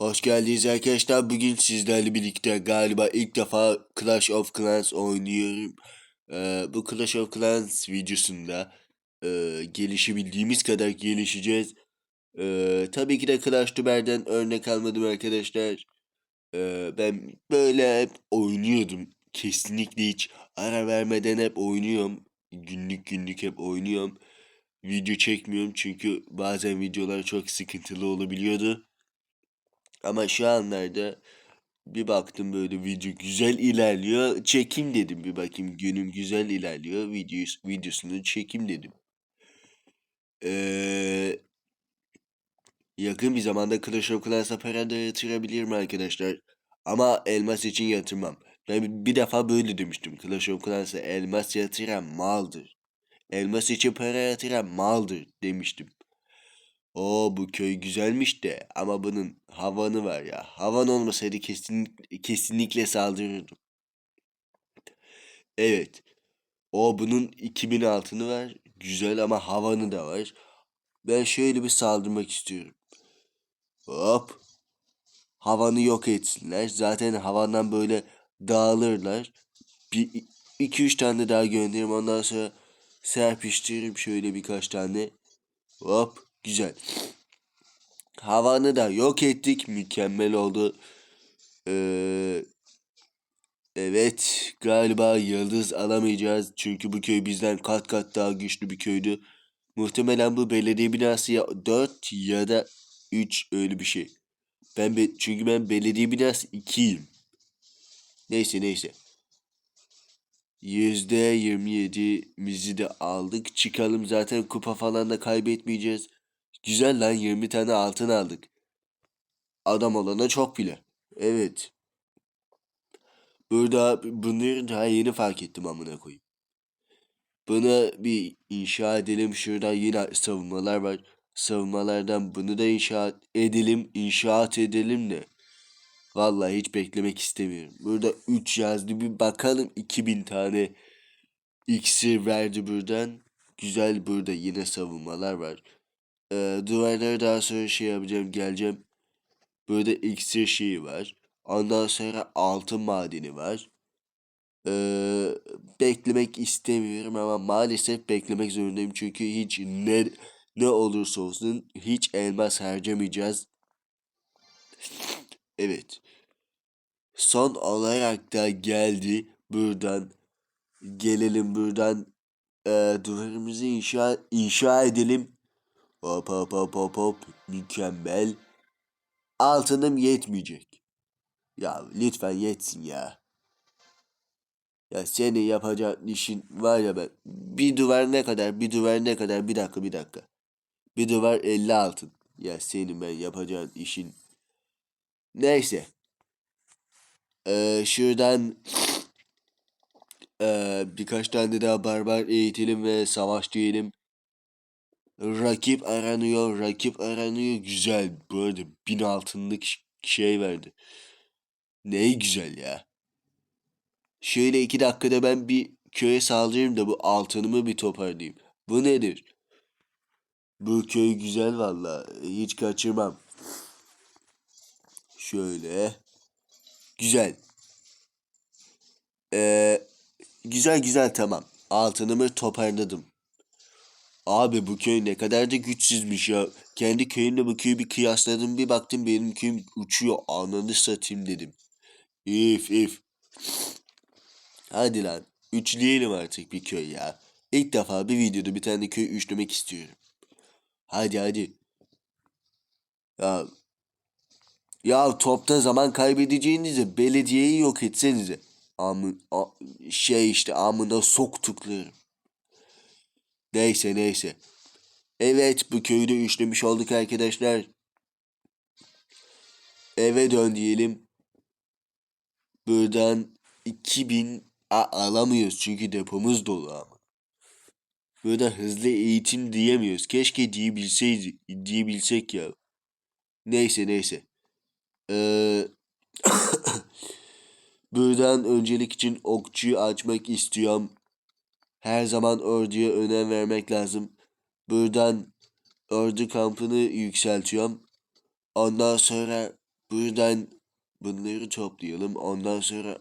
Hoş geldiniz arkadaşlar. Bugün sizlerle birlikte galiba ilk defa Clash of Clans oynuyorum. Ee, bu Clash of Clans videosunda e, gelişebildiğimiz kadar gelişeceğiz. Ee, tabii ki de Clash Duber'den örnek almadım arkadaşlar. Ee, ben böyle hep oynuyordum. Kesinlikle hiç ara vermeden hep oynuyorum. Günlük günlük hep oynuyorum. Video çekmiyorum çünkü bazen videolar çok sıkıntılı olabiliyordu. Ama şu anlarda bir baktım böyle video güzel ilerliyor. Çekim dedim bir bakayım günüm güzel ilerliyor. Videos, videosunu çekim dedim. Ee, yakın bir zamanda Clash of Clans'a para da yatırabilirim arkadaşlar. Ama elmas için yatırmam. Ben bir defa böyle demiştim. Clash of Clans'a elmas yatıran maldır. Elmas için para yatıran maldır demiştim. O bu köy güzelmiş de ama bunun havanı var ya. Havan olmasaydı kesin, kesinlikle saldırırdım. Evet. O bunun 2000 altını var. Güzel ama havanı da var. Ben şöyle bir saldırmak istiyorum. Hop. Havanı yok etsinler. Zaten havandan böyle dağılırlar. Bir, iki üç tane daha gönderirim. Ondan sonra serpiştiririm şöyle birkaç tane. Hop. Güzel. Havanı da yok ettik. Mükemmel oldu. Ee, evet. Galiba yıldız alamayacağız. Çünkü bu köy bizden kat kat daha güçlü bir köydü. Muhtemelen bu belediye binası ya 4 ya da 3 öyle bir şey. Ben be, çünkü ben belediye binası 2'yim. Neyse neyse. %27'mizi de aldık. Çıkalım zaten kupa falan da kaybetmeyeceğiz. Güzel lan 20 tane altın aldık. Adam olana çok bile. Evet. Burada bunları daha yeni fark ettim amına koyayım. Bunu bir inşa edelim. Şurada yine savunmalar var. Savunmalardan bunu da inşa edelim. inşaat edelim de. Vallahi hiç beklemek istemiyorum. Burada 3 yazdı. Bir bakalım 2000 tane iksir verdi buradan. Güzel burada yine savunmalar var. Ee, duvarları daha sonra şey yapacağım geleceğim. Burada iksir şeyi var. Ondan sonra altın madeni var. Ee, beklemek istemiyorum ama maalesef beklemek zorundayım. Çünkü hiç ne, ne olursa olsun hiç elmas harcamayacağız. Evet. Son olarak da geldi buradan. Gelelim buradan e, duvarımızı inşa, inşa edelim. Hop hop hop hop hop. Mükemmel. Altınım yetmeyecek. Ya lütfen yetsin ya. Ya senin yapacağın işin var ya ben. Bir duvar ne kadar? Bir duvar ne kadar? Bir dakika bir dakika. Bir duvar 50 altın. Ya senin ben yapacağın işin. Neyse. Ee, şuradan ee, birkaç tane daha barbar eğitelim ve savaş diyelim. Rakip aranıyor, rakip aranıyor. Güzel. Bu bin altınlık şey verdi. Ne güzel ya. Şöyle iki dakikada ben bir köye saldırayım da bu altınımı bir toparlayayım. Bu nedir? Bu köy güzel valla. Hiç kaçırmam. Şöyle. Güzel. Ee, güzel güzel tamam. Altınımı toparladım. Abi bu köy ne kadar da güçsüzmüş ya. Kendi köyümle bu köyü bir kıyasladım bir baktım benim köyüm uçuyor. Ananı satayım dedim. İf if. Hadi lan. Üçleyelim artık bir köy ya. İlk defa bir videoda bir tane köy üçlemek istiyorum. Hadi hadi. Ya ya topta zaman kaybedeceğinize belediyeyi yok etsenize. Amın a, şey işte amına soktuklarım. Neyse neyse. Evet bu köyü de üçlemiş olduk arkadaşlar. Eve dön diyelim. Buradan 2000 a, alamıyoruz çünkü depomuz dolu ama. Burada hızlı eğitim diyemiyoruz. Keşke diyebilseydi, diyebilsek ya. Neyse neyse. Ee, buradan öncelik için okçuyu açmak istiyorum. Her zaman orduya önem vermek lazım. Buradan ordu kampını yükseltiyorum. Ondan sonra buradan bunları toplayalım. Ondan sonra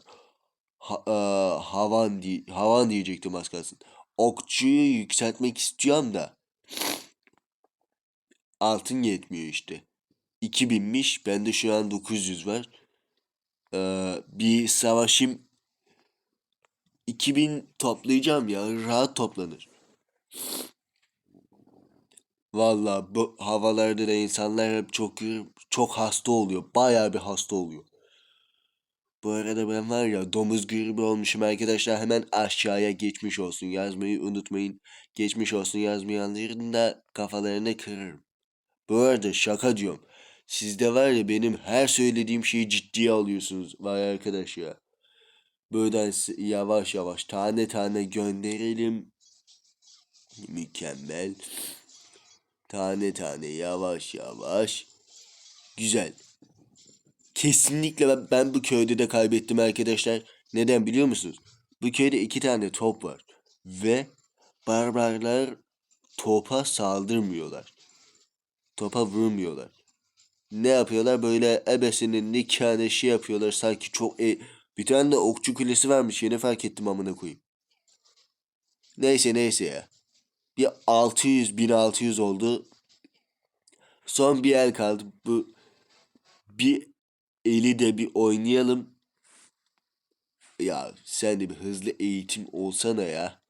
ha, eee, havan di havan diyecektim az kalsın. Okçuyu yükseltmek istiyorum da altın yetmiyor işte. 2000'miş. Bende şu an 900 var. Eee, bir savaşım 2000 toplayacağım ya. Rahat toplanır. Valla bu havalarda da insanlar hep çok çok hasta oluyor. Bayağı bir hasta oluyor. Bu arada ben var ya domuz gribi olmuşum arkadaşlar. Hemen aşağıya geçmiş olsun yazmayı unutmayın. Geçmiş olsun yazmayanların da kafalarını kırarım. Bu arada şaka diyorum. Sizde var ya benim her söylediğim şeyi ciddiye alıyorsunuz. Vay arkadaş ya. Buradan yavaş yavaş tane tane gönderelim. Mükemmel. Tane tane yavaş yavaş. Güzel. Kesinlikle ben, ben bu köyde de kaybettim arkadaşlar. Neden biliyor musunuz? Bu köyde iki tane top var. Ve barbarlar topa saldırmıyorlar. Topa vurmuyorlar. Ne yapıyorlar? Böyle ebesinin nikahını şey yapıyorlar. Sanki çok... E... Bir tane de okçu kulesi varmış. Yeni fark ettim amına koyayım. Neyse neyse ya. Bir 600 1600 oldu. Son bir el kaldı. Bu bir eli de bir oynayalım. Ya sen de bir hızlı eğitim olsana ya.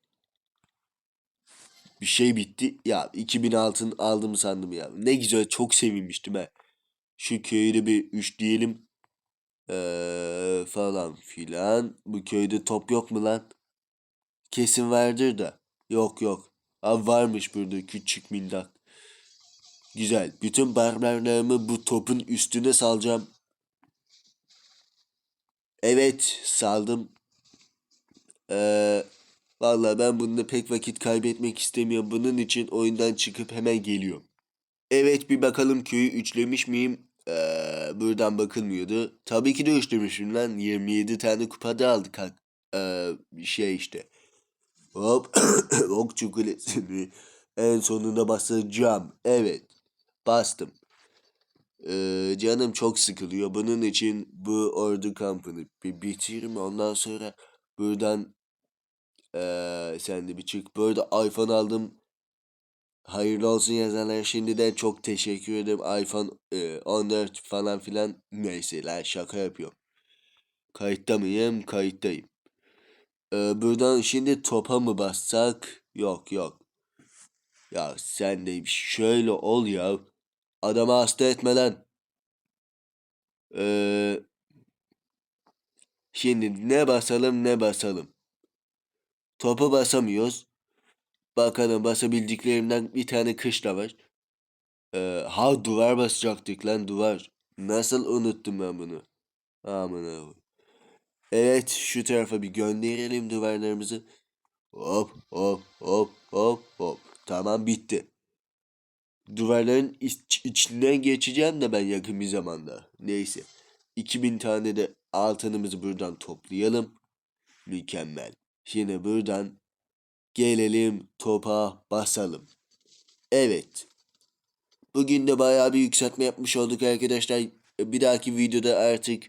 Bir şey bitti. Ya 2000 altın aldım sandım ya. Ne güzel çok sevinmiştim ha. Şu köyü de bir üçleyelim. Ee, falan filan. Bu köyde top yok mu lan? Kesin vardır da. Yok yok. Ha varmış burada küçük mindak. Güzel. Bütün barbarlarımı bu topun üstüne salacağım. Evet saldım. Ee, Vallahi ben bunda pek vakit kaybetmek istemiyorum. Bunun için oyundan çıkıp hemen geliyorum. Evet bir bakalım köyü üçlemiş miyim? Ee, buradan bakılmıyordu. Tabii ki de üçlemişim lan. 27 tane kupada aldık. Ee, şey işte. Hop. Okçu kulesini en sonuna basacağım. Evet. Bastım. Ee, canım çok sıkılıyor. Bunun için bu ordu kampını bir bitireyim. Ondan sonra buradan ee, sen de bir çık. Arada iPhone aldım. Hayırlı olsun yazanlara şimdiden çok teşekkür ederim. iPhone e, 14 falan filan. Neyse lan şaka yapıyorum. Kayıtta mıyım? Kayıttayım. Ee, buradan şimdi topa mı bassak? Yok yok. Ya sen de şöyle ol ya. Adamı hasta etme lan. Ee, şimdi ne basalım ne basalım. Topa basamıyoruz. Bakalım basabildiklerimden bir tane kışla var. Ee, ha duvar basacaktık lan duvar. Nasıl unuttum ben bunu? Aman abi. Evet şu tarafa bir gönderelim duvarlarımızı. Hop hop hop hop hop. Tamam bitti. Duvarların iç, içinden geçeceğim de ben yakın bir zamanda. Neyse. 2000 tane de altınımızı buradan toplayalım. Mükemmel. Şimdi buradan gelelim topa basalım. Evet. Bugün de bayağı bir yükseltme yapmış olduk arkadaşlar. Bir dahaki videoda artık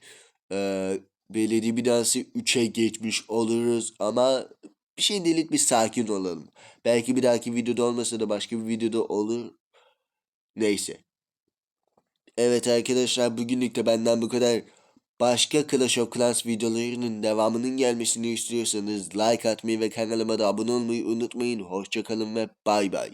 eee belediye binası 3'e geçmiş oluruz. Ama şimdilik bir sakin olalım. Belki bir dahaki videoda olmasa da başka bir videoda olur. Neyse. Evet arkadaşlar bugünlük de benden bu kadar. Başka Clash of Clans videolarının devamının gelmesini istiyorsanız like atmayı ve kanalıma da abone olmayı unutmayın. Hoşçakalın ve bay bay.